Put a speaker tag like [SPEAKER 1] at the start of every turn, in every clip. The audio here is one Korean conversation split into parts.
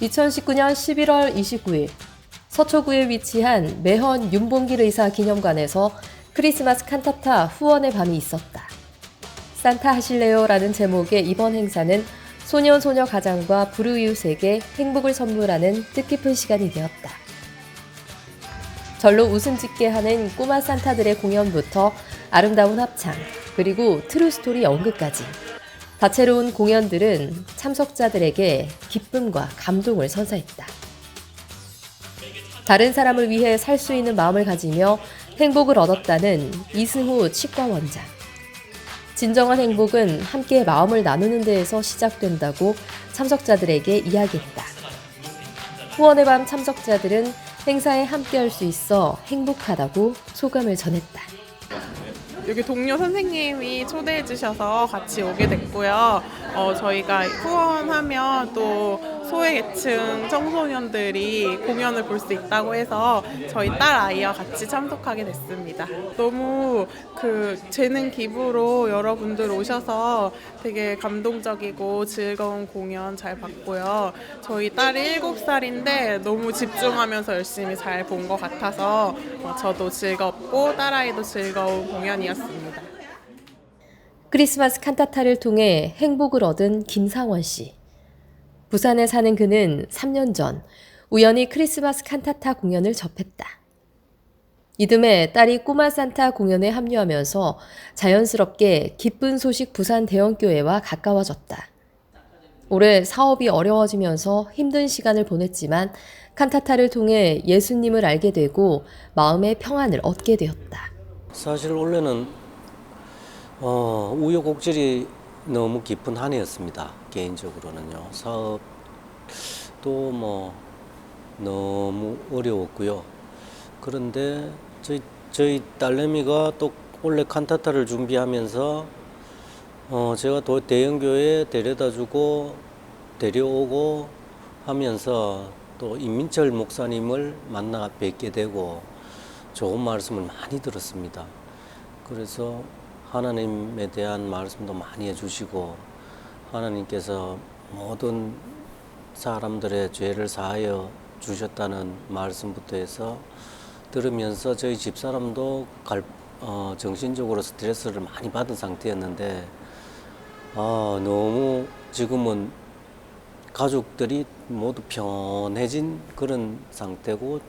[SPEAKER 1] 2019년 11월 29일 서초구에 위치한 매헌 윤봉길 의사 기념관에서 크리스마스 칸타타 후원의 밤이 있었다. 산타 하실래요 라는 제목의 이번 행사는 소년 소녀 가장과 불우이웃에게 행복을 선물하는 뜻깊은 시간이 되었다. 절로 웃음 짓게 하는 꼬마 산타들의 공연부터 아름다운 합창, 그리고 트루스토리 연극까지 다채로운 공연들은 참석자들에게 기쁨과 감동을 선사했다. 다른 사람을 위해 살 수 있는 마음을 가지며 행복을 얻었다는 이승후 치과 원장. 진정한 행복은 함께 마음을 나누는 데에서 시작된다고 참석자들에게 이야기했다. 후원의 밤 참석자들은 행사에 함께할 수 있어 행복하다고 소감을 전했다.
[SPEAKER 2] 여기 동료 선생님이 초대해 주셔서 같이 오게 됐고요. 어, 저희가 후원하면 또 소외계층 청소년들이 공연을 볼 수 있다고 해서 저희 딸 아이와 같이 참석하게 됐습니다. 너무 그 재능 기부로 여러분들 오셔서 되게 감동적이고 즐거운 공연 잘 봤고요. 저희 딸이 7살인데 너무 집중하면서 열심히 잘 본 것 같아서 어, 저도 즐겁고 딸아이도 즐거운 공연이었습니다.
[SPEAKER 1] 크리스마스 칸타타를 통해 행복을 얻은 김상원 씨. 부산에 사는 그는 3년 전 우연히 크리스마스 칸타타 공연을 접했다. 이듬해 딸이 꼬마 산타 공연에 합류하면서 자연스럽게 기쁜 소식 부산 대형교회와 가까워졌다. 올해 사업이 어려워지면서 힘든 시간을 보냈지만 칸타타를 통해 예수님을 알게 되고 마음의 평안을 얻게 되었다.
[SPEAKER 3] 사실 원래는 어, 우여곡절이 너무 깊은 한 해였습니다. 개인적으로는요. 사업도 뭐 너무 어려웠고요. 그런데 저희 저희 딸내미가 또 원래 칸타타를 준비하면서 어, 제가 또 대형 교회에 데려다 주고 데려오고 하면서 또 임민철 목사님을 만나 뵙게 되고 좋은 말씀을 많이 들었습니다. 그래서 하나님에 대한 말씀도 많이 해주시고 하나님께서 모든 사람들의 죄를 사하여 주셨다는 말씀부터 해서 들으면서 저희 집사람도 갈, 어, 정신적으로 스트레스를 많이 받은 상태였는데 아, 너무 지금은 가족들이 모두 편해진 그런 상태고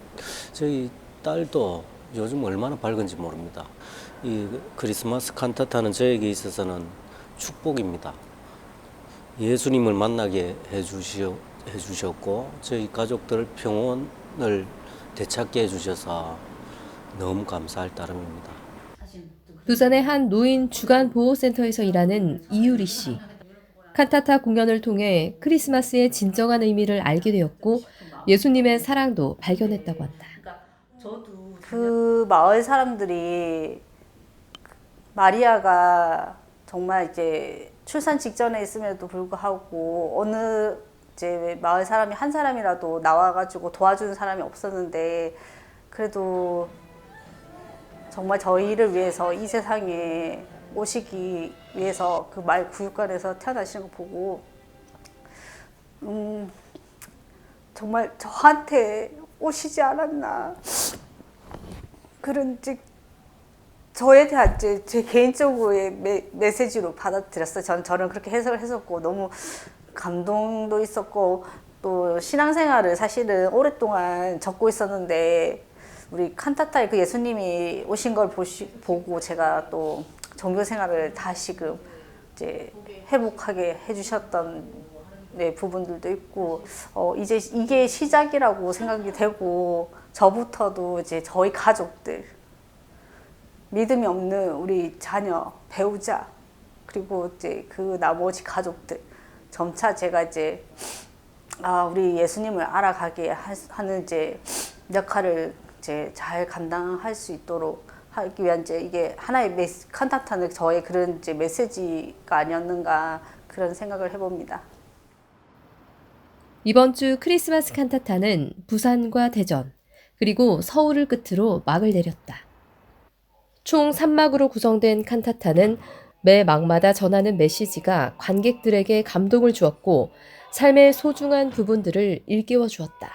[SPEAKER 3] 저희 딸도 요즘 얼마나 밝은지 모릅니다. 이 크리스마스 칸타타는 저에게 있어서는 축복입니다. 예수님을 만나게 해주시, 해주셨고 저희 가족들 평온을 되찾게 해주셔서 너무 감사할 따름입니다.
[SPEAKER 1] 부산의 한 노인 주간 보호센터에서 일하는 이유리 씨. 칸타타 공연을 통해 크리스마스의 진정한 의미를 알게 되었고 예수님의 사랑도 발견했다고 한다.
[SPEAKER 4] 그 마을 사람들이 마리아가 정말 이제 출산 직전에 있음에도 불구하고 어느 이제 마을 사람이 한 사람이라도 나와가지고 도와주는 사람이 없었는데 그래도 정말 저희를 위해서 이 세상에 오시기 위해서 그 말 구육관에서 태어나시는 거 보고 음 정말 저한테 오시지 않았나 그런 이제 저에 대한 이제 제 개인적으로의 메, 메시지로 받아들였어요. 전 저는 그렇게 해석을 했었고 너무 감동도 있었고 또 신앙생활을 사실은 오랫동안 적고 있었는데 우리 칸타타의 그 예수님이 오신 걸 보시, 보고 제가 또 종교 생활을 다시금 이제 회복하게 해주셨던 네, 부분들도 있고 어, 이제 이게 시작이라고 생각이 되고 저부터도 이제 저희 가족들 믿음이 없는 우리 자녀, 배우자, 그리고 이제 그 나머지 가족들 점차 제가 이제 아 우리 예수님을 알아가게 하- 하는 이제 역할을 이제 잘 감당할 수 있도록 하기 위한 이제 이게 하나의 메시, 칸타타는 저의 그런 이제 메시지가 아니었는가 그런 생각을 해봅니다.
[SPEAKER 1] 이번 주 크리스마스 칸타타는 부산과 대전, 그리고 서울을 끝으로 막을 내렸다. 총 3막으로 구성된 칸타타는 매 막마다 전하는 메시지가 관객들에게 감동을 주었고 삶의 소중한 부분들을 일깨워 주었다.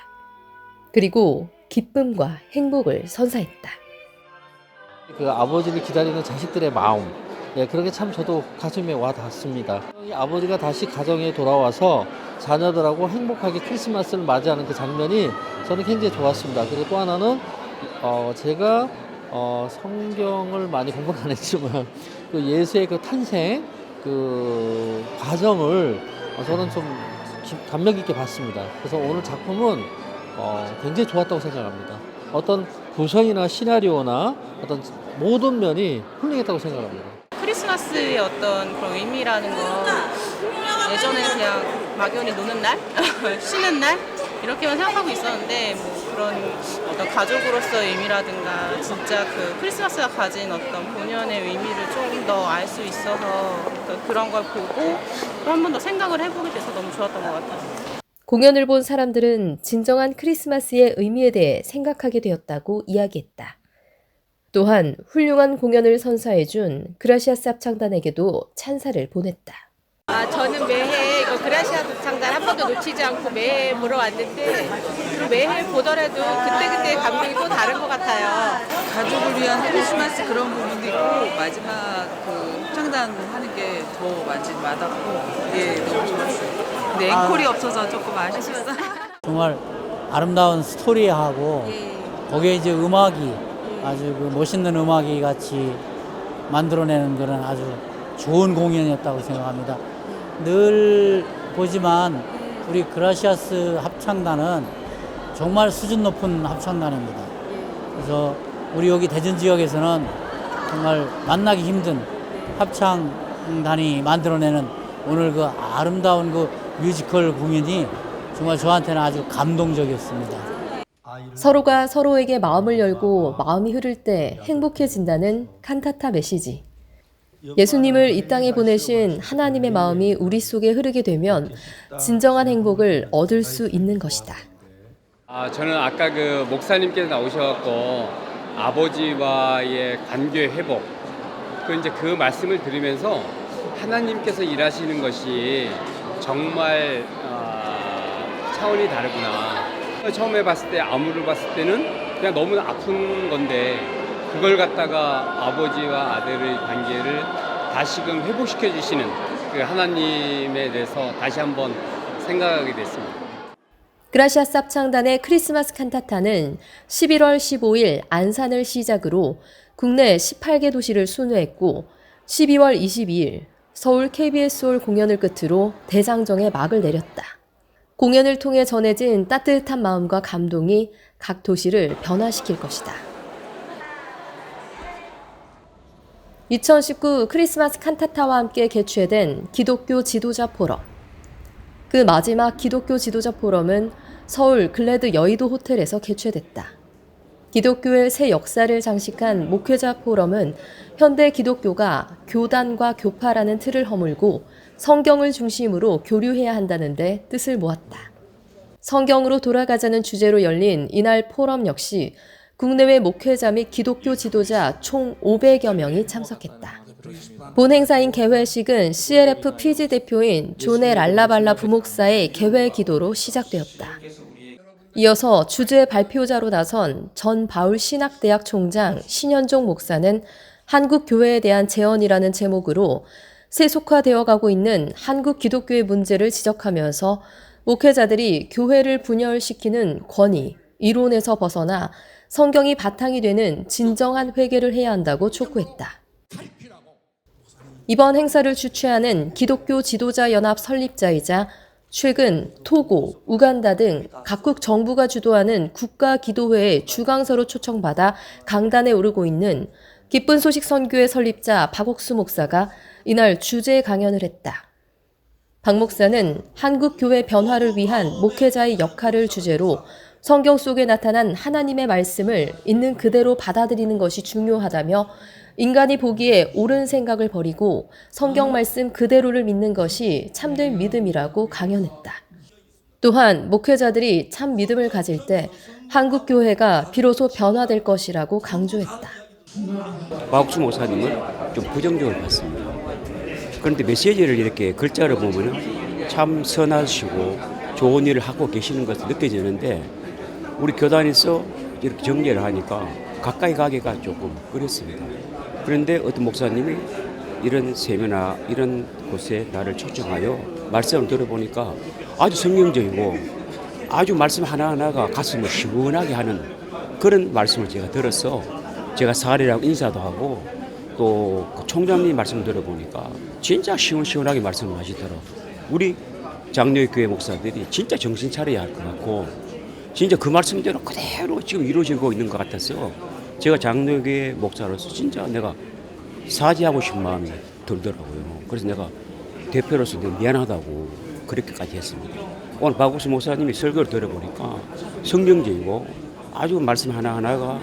[SPEAKER 1] 그리고 기쁨과 행복을 선사했다.
[SPEAKER 5] 그 아버지를 기다리는 자식들의 마음, 예, 그런 게 참 저도 가슴에 와 닿습니다. 이 아버지가 다시 가정에 돌아와서 자녀들하고 행복하게 크리스마스를 맞이하는 그 장면이 저는 굉장히 좋았습니다. 그리고 또 하나는 어, 제가 어, 성경을 많이 공부는 안 했지만 그 예수의 그 탄생 그 과정을 어, 저는 좀 기- 감명 깊게 봤습니다. 그래서 오늘 작품은 어, 굉장히 좋았다고 생각합니다. 어떤 구성이나 시나리오나 어떤 모든 면이 훌륭했다고 생각합니다.
[SPEAKER 6] 크리스마스의 어떤 그런 의미라는 건 예전에 그냥 막연히 노는 날, 쉬는 날 이렇게만 생각하고 있었는데 뭐 그런 어떤 가족으로서의 의미라든가 진짜 그 크리스마스가 가진 어떤 본연의 의미를 조금 더 알 수 있어서 그- 그런 걸 보고 한 번 더 생각을 해보게 돼서 너무 좋았던 것 같아요.
[SPEAKER 1] 공연을 본 사람들은 진정한 크리스마스의 의미에 대해 생각하게 되었다고 이야기했다. 또한 훌륭한 공연을 선사해준 그라시아스 합창단에게도 찬사를 보냈다.
[SPEAKER 7] 아, 저는 매해 그라시아 독창단 한 번도 놓치지 않고 매해 보러 왔는데 또 매해 보더라도 그때그때 감동이 또 다른 것 같아요.
[SPEAKER 8] 가족을 위한 크리스마스 그런 부분도 있고 마지막 그 합창단 하는 게 더 완전 와닿고 예 너무 좋았어요. 근데 앵콜이 없어서 조금 아쉽었어요.
[SPEAKER 9] 정말 아름다운 스토리하고 거기에 이제 음악이 아주 그 멋있는 음악이 같이 만들어내는 그런 아주 좋은 공연이었다고 생각합니다. 늘 보지만 우리 그라시아스 합창단은 정말 수준 높은 합창단입니다. 그래서 우리 여기 대전 지역에서는 정말 만나기 힘든 합창단이 만들어내는 오늘 그 아름다운 그 뮤지컬 공연이 정말 저한테는 아주 감동적이었습니다.
[SPEAKER 1] 서로가 서로에게 마음을 열고 마음이 흐를 때 행복해진다는 칸타타 메시지. 예수님을 이 땅에 보내신 하나님의 마음이 우리 속에 흐르게 되면 진정한 행복을 얻을 수 있는 것이다.
[SPEAKER 10] 아, 저는 아까 그 목사님께서 나오셔갖고 아버지와의 관계 회복, 그 이제 그 말씀을 들으면서 하나님께서 일하시는 것이 정말 아, 차원이 다르구나. 처음에 봤을 때 아무를 봤을 때는 그냥 너무 아픈 건데 그걸 갖다가 아버지와 아들의 관계를 다시금 회복시켜 주시는 그 하나님에 대해서 다시 한번 생각하게 됐습니다.
[SPEAKER 1] 그라시아스 합창단의 크리스마스 칸타타는 11월 15일 안산을 시작으로 국내 18개 도시를 순회했고 12월 22일 서울 KBS홀 공연을 끝으로 대장정에 막을 내렸다. 공연을 통해 전해진 따뜻한 마음과 감동이 각 도시를 변화시킬 것이다. 2019 크리스마스 칸타타와 함께 개최된 기독교 지도자 포럼. 그 마지막 기독교 지도자 포럼은 서울 글래드 여의도 호텔에서 개최됐다. 기독교의 새 역사를 장식한 목회자 포럼은 현대 기독교가 교단과 교파라는 틀을 허물고 성경을 중심으로 교류해야 한다는데 뜻을 모았다. 성경으로 돌아가자는 주제로 열린 이날 포럼 역시 국내외 목회자 및 기독교 지도자 총 500여 명이 참석했다. 본 행사인 개회식은 CLF 피지 대표인 존의 랄라발라 부목사의 개회 기도로 시작되었다. 이어서 주제 발표자로 나선 전 바울 신학대학 총장 신현종 목사는 한국 교회에 대한 제언이라는 제목으로 세속화되어 가고 있는 한국 기독교의 문제를 지적하면서 목회자들이 교회를 분열시키는 권위, 이론에서 벗어나 성경이 바탕이 되는 진정한 회개를 해야 한다고 촉구했다. 이번 행사를 주최하는 기독교 지도자 연합 설립자이자 최근 토고, 우간다 등 각국 정부가 주도하는 국가 기도회의 주강서로 초청받아 강단에 오르고 있는 기쁜 소식 선교회 설립자 박옥수 목사가 이날 주제 강연을 했다. 박 목사는 한국 교회 변화를 위한 목회자의 역할을 주제로 성경 속에 나타난 하나님의 말씀을 있는 그대로 받아들이는 것이 중요하다며 인간이 보기에 옳은 생각을 버리고 성경 말씀 그대로를 믿는 것이 참된 믿음이라고 강연했다. 또한 목회자들이 참 믿음을 가질 때 한국 교회가 비로소 변화될 것이라고 강조했다.
[SPEAKER 11] 박옥수 목사님을 좀 부정적으로 봤습니다. 그런데 메시지를 이렇게 글자로 보면은 참 선하시고 좋은 일을 하고 계시는 것이 느껴지는데 우리 교단에서 이렇게 정리를 하니까 가까이 가기가 조금 그랬습니다. 그런데 어떤 목사님이 이런 세미나 이런 곳에 나를 초청하여 말씀을 들어보니까 아주 성경적이고 아주 말씀 하나하나가 가슴을 시원하게 하는 그런 말씀을 제가 들어서 제가 사례라고 인사도 하고 또그 총장님 말씀 들어보니까 진짜 시원시원하게 말씀을 하시더라고요. 우리 장로의 교회 목사들이 진짜 정신 차려야 할 것 같고 진짜 그 말씀대로 그대로 지금 이루어지고 있는 것 같아서 제가 장로교회 목사로서 진짜 내가 사죄하고 싶은 마음이 들더라고요. 그래서 내가 대표로서 내가 미안하다고 그렇게까지 했습니다. 오늘 박우수 목사님이 설교를 들어보니까 성경적이고 아주 말씀 하나하나가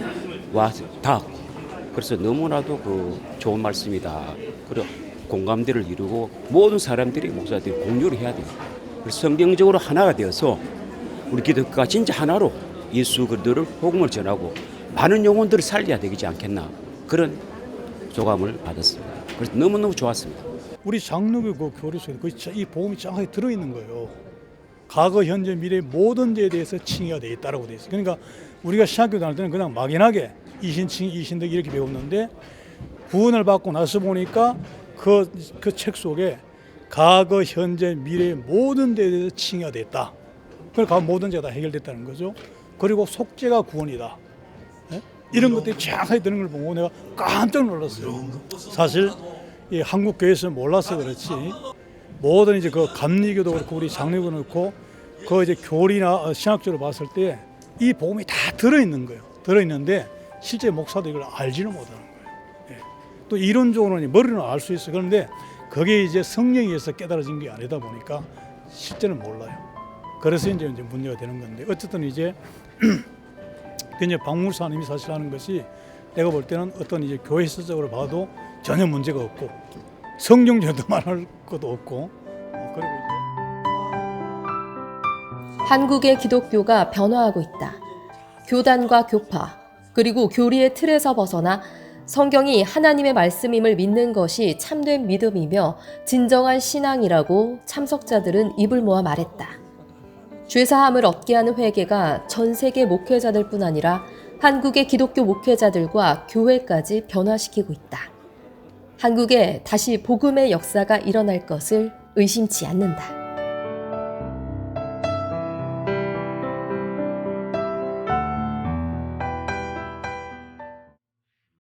[SPEAKER 11] 와 다 그래서 너무나도 그 좋은 말씀이다. 그리고 공감대를 이루고 모든 사람들이 목사들이 공유를 해야 돼요. 그래서 성경적으로 하나가 되어서 우리 기독교가 진짜 하나로 예수 그리스도를 복음을 전하고 많은 영혼들을 살려야 되지 않겠나 그런 소감을 받았습니다. 그래서 너무너무 좋았습니다.
[SPEAKER 12] 우리 장로교 그 교리 속에 그 자- 이 복음이 정확하게 들어있는 거예요. 과거, 현재, 미래 모든 데에 대해서 칭의가 돼 있다라고 돼 있어요. 그러니까 우리가 신학교 다닐 때는 그냥 막연하게 이신칭, 이신덕 이렇게 배웠는데 구원을 받고 나서 보니까 그 그 책 속에 과거, 현재, 미래 모든 데에 대해서 칭의가 됐다. 그러니까 모든 죄가 다 해결됐다는 거죠. 그리고 속죄가 구원이다. 예? 이런 것들이 정확하게 드는 걸 보고 내가 깜짝 놀랐어요. 사실 이 한국 교회에서 몰라서 그렇지 모든 이제 그 감리교도 그렇고 우리 장로교도 그렇고 그 이제 교리나 어, 신학적으로 봤을 때 이 복음이 다 들어 있는 거예요. 들어 있는데 실제 목사도 이걸 알지는 못하는 거예요. 예. 또 이론적으로는 머리는 알 수 있어요. 그런데 그게 이제 성령에 의해서 깨달아진 게 아니다 보니까 실제는 몰라요. 그래서 이제 이제 문제가 되는 건데 어쨌든 이제 그 이제 박물사님이 사실 하는 것이 내가 볼 때는 어떤 이제 교회 사적으로 봐도 전혀 문제가 없고 성경적도 말할 것도 없고 어, 그리고 이제
[SPEAKER 1] 한국의 기독교가 변화하고 있다. 교단과 교파, 그리고 교리의 틀에서 벗어나 성경이 하나님의 말씀임을 믿는 것이 참된 믿음이며 진정한 신앙이라고 참석자들은 입을 모아 말했다. 죄사함을 얻게 하는 회개가 전 세계 목회자들 뿐 아니라 한국의 기독교 목회자들과 교회까지 변화시키고 있다. 한국에 다시 복음의 역사가 일어날 것을 의심치 않는다.